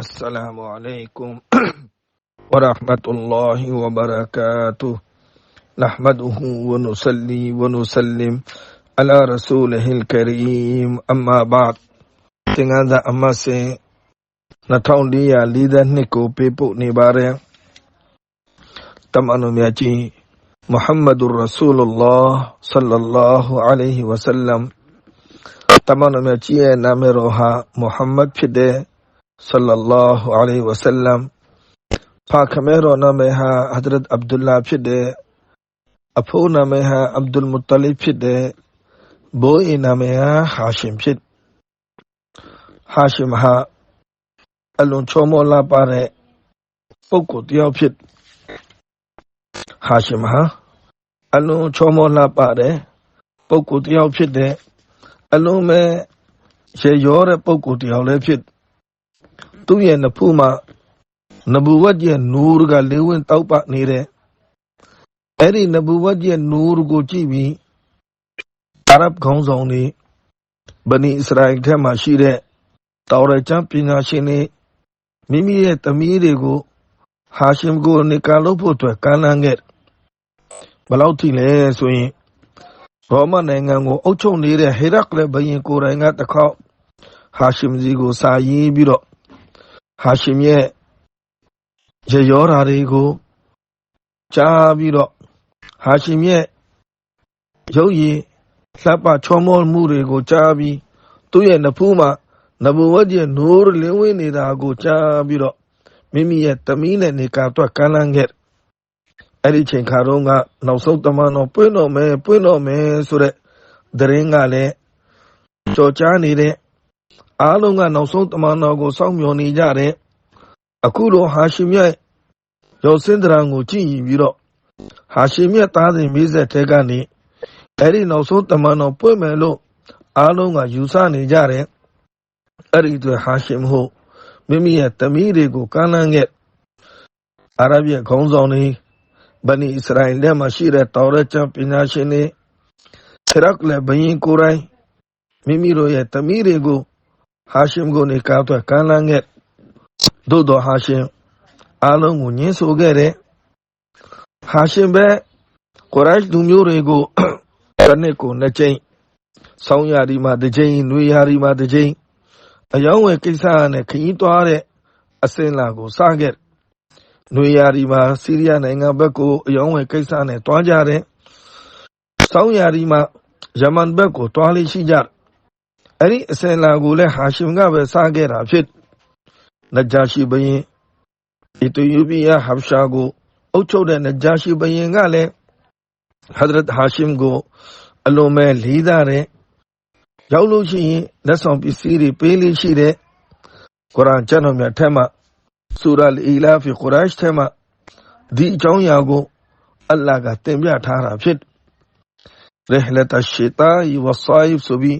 السلام عليكم ورحمة الله وبركاته نحمده ونصلي ونسلم على رسوله الكريم أما بعد သင်္ကန်းသာအမတ်စဉ်2440နှစ်ကိုပေးပို့နေပါတယ်တမန်တော်မြတ်ကြီးမုဟမ္မဒ်ရဆူလလာဆလ္လာလာဟူအလိုင်းဟီဝဆလမ်တမန်တော်မြတ်ကြီးရဲ့နာမည်တော်ဟာမုဟမ္မဒ်ဖြစ်တဲ့ sallallahu alaihi wasallam ဖာခမဲတော်နာမည်ဟာ Hazrat Abdullah ဖြစ်တယ်အဖိုးနာမည်ဟာ Abdul Muttalib ဖြစ်တယ်ဘိုးအိမ်နာမည်ဟာ Hashim ဖြစ် Hashim ဟာအလွန်ချောမောလာပါတဲ့ပုဂ္ဂိုလ်တစ်ယောက်ဖြစ် Hashim ဟာအလွန်ချောမောလာပါတဲ့ပုဂ္ဂိုလ်တစ်ယောက်ဖြစ်တဲ့အလွန်ပဲရေရောတဲ့ပုဂ္ဂိုလ်တစ်ယောက်လည်းဖြစ် သူ့ရဲ့နဖူးမှာနဘူဝတ်ရဲ့နူရ်ကလေဝင်တောက်ပနေတဲ့အဲ့ဒီနဘူဝတ်ရဲ့နူရ်ကိုကြည့်ပြီးအာရဗ်ခေါင်းဆောင်တွေဗနီအစ္စရာအီလ်ထဲမှာရှိတဲ့တော်ရကျမ်းပညာရှင်တွေမိမိရဲ့သမီးတွေကိုဟာရှင်ကိုနေကာလို့ဖို့အတွက်ကမ်းလှမ်းခဲ့ဘယ်လောက်ထိလဲဆိုရင်ရောမနိုင်ငံကိုအုပ်ချုပ်နေတဲ့ဟေရက်လည်းဘရင်ကိုယ်တိုင်ကတစ်ခေါက်ဟာရှင်စီကိုစာရေးပြီးတော့ ဟာရှင်ရဲ့ရရောဓာတွေကိုကြားပြီးတော့ဟာရှင်ရဲ့ရုပ်ရည်လှပချောမောမှုတွေကိုကြားပြီးသူ့ရဲ့နဖူးမှာနဘဝတ်ရဲ့နိုးလင်းဝင်နေတာကိုကြားပြီးတော့မိမိရဲ့တမီးနဲ့နေကာတော့ကမ်းလှမ်းခဲ့အဲ့ဒီချိန်ခါတော့ကနောက်ဆုံးတမန်တော်ပွင့်တော်မယ်ပွင့်တော်မယ်ဆိုတဲ့သတင်းကလည်းကြော်ကြားနေတဲ့ အားလုံးကနောက်ဆုံးတမန်တော်ကိုစောင့်မျှော်နေကြတယ်အခုတော့ဟာရှင်မြတ်ရောစင်ဒရံကိုကြည့်ရင်ပြီးတော့ဟာရှင်မြတ်သားစဉ်မိဆက်ထဲကနေအဲ့ဒီနောက်ဆုံးတမန်တော်ပွင့်မယ်လို့အားလုံးကယူဆနေကြတယ်အဲ့ဒီအတွက်ဟာရှင်မဟုတ်မိမိရဲ့တမီးတွေကိုကမ်းလှမ်းခဲ့အာရဗီယခေါင်းဆောင်တွေဗနီအစ္စရာအီလမှာရှိတဲ့တော်ရချပညာရှင်တွေခရက်လည်းဘယင်ကိုယ်တိုင်မိမိတို့ရဲ့တမီးတွေကို ဟာရှင်ကိုနေကားအတွက်ကမ်းလှမ်းခဲ့သို့တော်ဟာရှင်အားလုံးကိုညှင်းဆိုခဲ့တဲ့ဟာရှင်ပဲကိုရိုက်လူမျိုးတွေကိုတစ်နှစ်ကိုနှစ်ကြိမ်ဆောင်းရာဒီမှာတစ်ကြိမ်နှွေရာဒီမှာတစ်ကြိမ်အယောင်းဝယ်ကိစ္စနဲ့ခရီးသွားတဲ့အစင်လာကိုစခဲ့နှွေရာဒီမှာစီးရီးယားနိုင်ငံဘက်ကိုအယောင်းဝယ်ကိစ္စနဲ့တွားကြတဲ့ဆောင်းရာဒီမှာယမန်ဘက်ကိုတွားလေးရှိကြ အဲ့ဒီအစင်လာကိုလည်းဟာရှင်ကပဲစခဲ့တာဖြစ်နဂျာရှိဘရင်အီသီယိုးပီးယားဟဘရှာကိုအုပ်ချုပ်တဲ့နဂျာရှိဘရင်ကလည်းဟဒရတ်ဟာရှင်ကိုအလွန်မဲ့လေးစားတဲ့ရောက်လို့ရှိရင်လက်ဆောင်ပစ္စည်းတွေပေးလေးရှိတဲ့ကုရ်အာန်ကျမ်းတော်မြတ်ထဲမှာဆူရာအီလာဖီကုရရှ်ထဲမှာဒီအကြောင်းအရာကိုအလ္လာဟ်ကတင်ပြထားတာဖြစ်ရဟလတ်ရှီတာယဝဆာယဆိုပြီး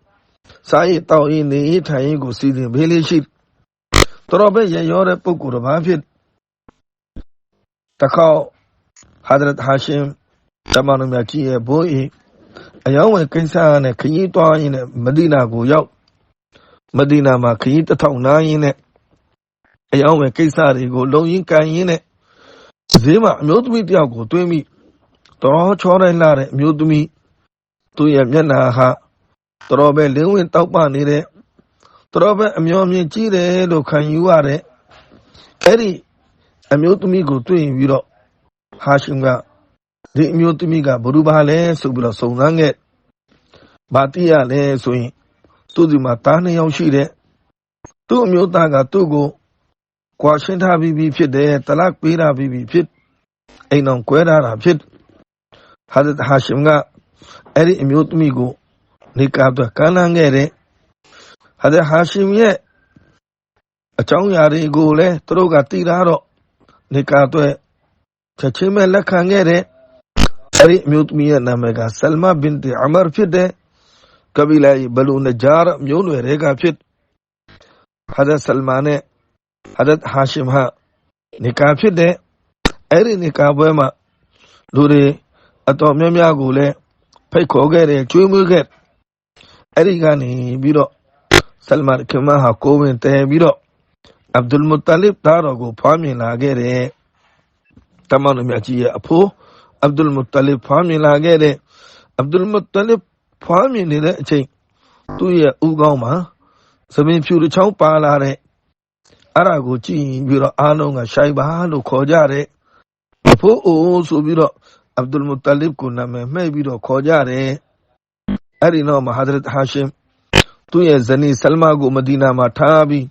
စာရေးတောင်းရင်နေထိုင်ရင်ကိုစီစဉ်ပေးလေးရှိတော်ပဲရရောတဲ့ပုဂ္ဂိုလ်တစ်ပါးဖြစ်တခေါက်ဟာဒရတ်ဟာရှင်တမန်တော်မြတ်ကြီးရဲ့ဘိုးအိအယောင်းဝယ်ကိစ္စနဲ့ခရီးသွားရင်းနဲ့မဒီနာကိုရောက်မဒီနာမှာခရီးတစ်ထောင်နားရင်းနဲ့အယောင်းဝယ်ကိစ္စတွေကိုလုံရင်းကန်ရင်းနဲ့ဈေးမှာအမျိုးသမီးတယောက်ကိုတွင်းမိတော်ချောတိုင်းလာတဲ့အမျိုးသမီးသူ့ရဲ့မျက်နှာဟာ တော်ပဲလင်းဝင်တောက်ပနေတဲ့တော်ပဲအမျော်မြင်ကြည့်တယ်လို့ခံယူရတဲ့အဲ့ဒီအမျိုးသမီးကိုတွေ့ရင်ပြီးတော့ဟာရှင်ကဒီအမျိုးသမီးကဘ누구ပါလဲဆိုပြီးတော့စုံစမ်းခဲ့။ဘာတိရလဲဆိုရင်သူ့ဒီမှာတားနှစ်ယောက်ရှိတဲ့သူ့အမျိုးသားကသူ့ကိုကွာရှင်းထားပြီးပြီဖြစ်တယ်တလတ်ပေးတာပြီးပြီဖြစ်အိမ်အောင်ကွဲထားတာဖြစ်ဟာဒတ်ဟာရှင်ကအဲ့ဒီအမျိုးသမီးကို နေကာတော့ကမ်းလှမ်းခဲ့တဲ့ဟာဒတ်ဟာရှင်ရဲ့အကြောင်းအရာတွေကိုလည်းသူတို့ကတည်ထားတော့နေကာအတွက်ချက်ချင်းပဲလက်ခံခဲ့တဲ့အဲဒီအမျိုးသမီးရဲ့နာမည်ကဆလမာဘင်တီအမာဖြစ်တဲ့ကဘီလာဘလူနဂျာရမျိုးနွယ်တွေကဖြစ်ဟာဒတ်ဆလမာနဲ့ဟာဒတ်ဟာရှမ်ဟာနေကာဖြစ်တဲ့အဲ့ဒီနေကာပွဲမှာလူတွေအတော်များများကိုလည်းဖိတ်ခေါ်ခဲ့တယ်ကျွေးမွေးခဲ့ အဲ့ဒီကနေပြီးတော့ဆလမာခင်မဟာကိုဝင်တဲပြီးတော့အဗ်ဒุลမုတလစ်သားတော်ကိုဖွားမြင်လာခဲ့တယ်တမန်တော်မြတ်ကြီးရဲ့အဖိုးအဗ်ဒุลမုတလစ်ဖွားမြင်လာခဲ့တဲ့အဗ်ဒุลမုတလစ်ဖွားမြင်နေတဲ့အချိန်သူ့ရဲ့ဥကောင်းမှာသမင်ဖြူတစ်ချောင်းပါလာတဲ့အဲ့ဒါကိုကြည့်ပြီးတော့အားလုံးကရှိုင်ပါလို့ခေါ်ကြတယ်အဖိုးအိုးဆိုပြီးတော့အဗ်ဒุลမုတလစ်ကိုနာမည်မှဲ့ပြီးတော့ခေါ်ကြတယ် အဲ့ဒီတော့မဟာဒရတ်ဟာရှင်သူ့ရဲ့ဇနီးဆလမာကိုမဒီနာမှာထားပြီး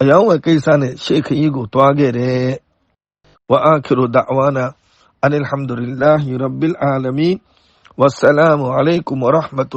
အယောင်းဝယ်ကိစ္စနဲ့ရှေခကြီးကိုတွားခဲ့တယ်ဝအာခိရဒအဝါနာအန်အလ်ဟမ်ဒူလ illah ရဘ်ဘီလ်အာလမီ والسلام عليكم ورحمة